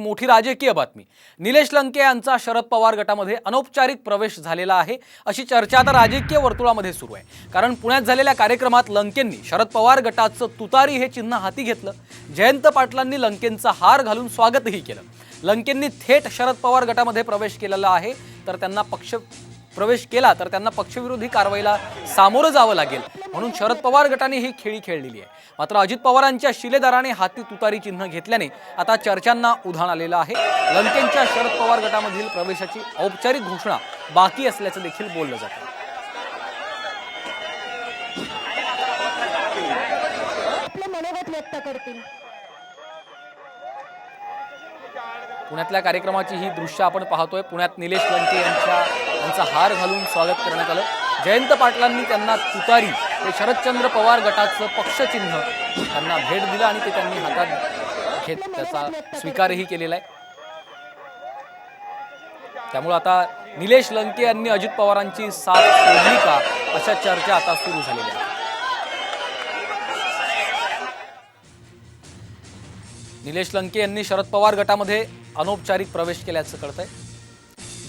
मोठी राजकीय बातमी. निलेश लंके यांचा शरद पवार गटामध्ये अनौपचारिक प्रवेश झालेला आहे अशी चर्चा आता राजकीय वर्तुळामध्ये सुरू आहे. कारण पुण्यात झालेल्या कार्यक्रमात लंकेंनी शरद पवार गटाचं तुतारी हे चिन्ह हाती घेतलं. जयंत पाटलांनी लंकेंचा हार घालून स्वागतही केलं. लंकेंनी थेट शरद पवार गटामध्ये प्रवेश केलेला आहे तर त्यांना पक्ष प्रवेश केला तर त्यांना पक्षविरोधी कारवाईला सामोरं जावं लागेल. म्हणून शरद पवार गटाने ही खेळी खेळलेली आहे. मात्र अजित पवारांच्या शिलेदाराने हाती तुतारी चिन्ह घेतल्याने आता चर्चांना उधाण आलेलं आहे. लंकेंच्या शरद पवार गटामधील प्रवेशाची औपचारिक घोषणा बाकी असल्याचं देखील बोललं जातं. व्यक्त करतील. पुण्यातल्या कार्यक्रमाची ही दृश्य आपण पाहतोय. पुण्यात निलेश लंके यांच्या यांचा हार घालून स्वागत करण्यात आलं. जयंत पाटलांनी त्यांना तुतारी हे शरदचंद्र पवार गटाचं पक्षचिन्ह त्यांना भेट दिलं आणि ते त्यांनी हातात घेत त्याचा स्वीकारही केलेला आहे. त्यामुळे आता निलेश लंके यांनी अजित पवारांची साथ सोडली का अशा चर्चा आता सुरू झालेल्या आहेत. निलेश लंके यांनी शरद पवार गटामध्ये अनौपचारिक प्रवेश केल्याचं कळतंय.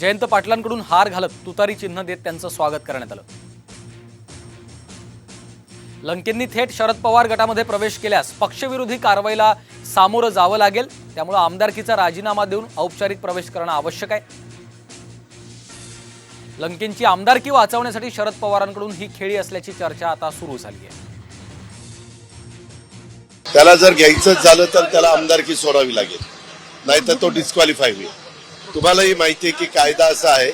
जयंत पाटलांकडून हार घालत तुतारी चिन्ह देत त्यांचं स्वागत करण्यात आलं. लंकेंनी थेट शरद पवार गटामध्ये प्रवेश केल्यास पक्षविरोधी कारवाईला सामोरं जावं लागेल. त्यामुळे आमदारकीचा राजीनामा देऊन औपचारिक प्रवेश करणं आवश्यक आहे. लंकेंची आमदारकी वाचवण्यासाठी शरद पवारांकडून ही खेळी असल्याची चर्चा आता सुरू झाली आहे त्याला जर घ्यायचंच झालं तर त्याला आमदारकी सोडावी लागेल. नाहीतर तो डिस्क्वालिफाय होईल. तुम्हालाही माहिती आहे की कायदा असा आहे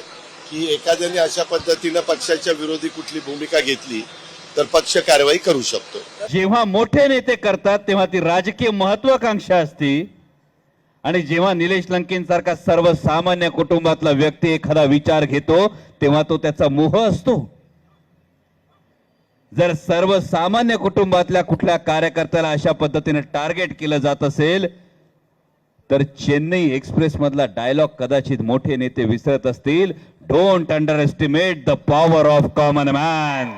की एखाद्याने अशा पद्धतीनं पक्षाच्या विरोधी कुठली भूमिका घेतली तर पक्ष कारवाई करू शकतो. जेव्हा मोठे नेते करतात तेव्हा ती राजकीय महत्वाकांक्षा असते. आणि जेव्हा निलेश लंकेंसारखा सर्वसामान्य कुटुंबातला व्यक्ती एखादा विचार घेतो तेव्हा तो त्याचा मोह असतो. जर सर्वसामान्य कुटुंबातल्या कुठल्या कार्यकर्त्याला अशा पद्धतीने टार्गेट केलं जात असेल तर चेन्नई एक्सप्रेसमधला डायलॉग कदाचित मोठे नेते विसरत असतील. Don't underestimate the power of common man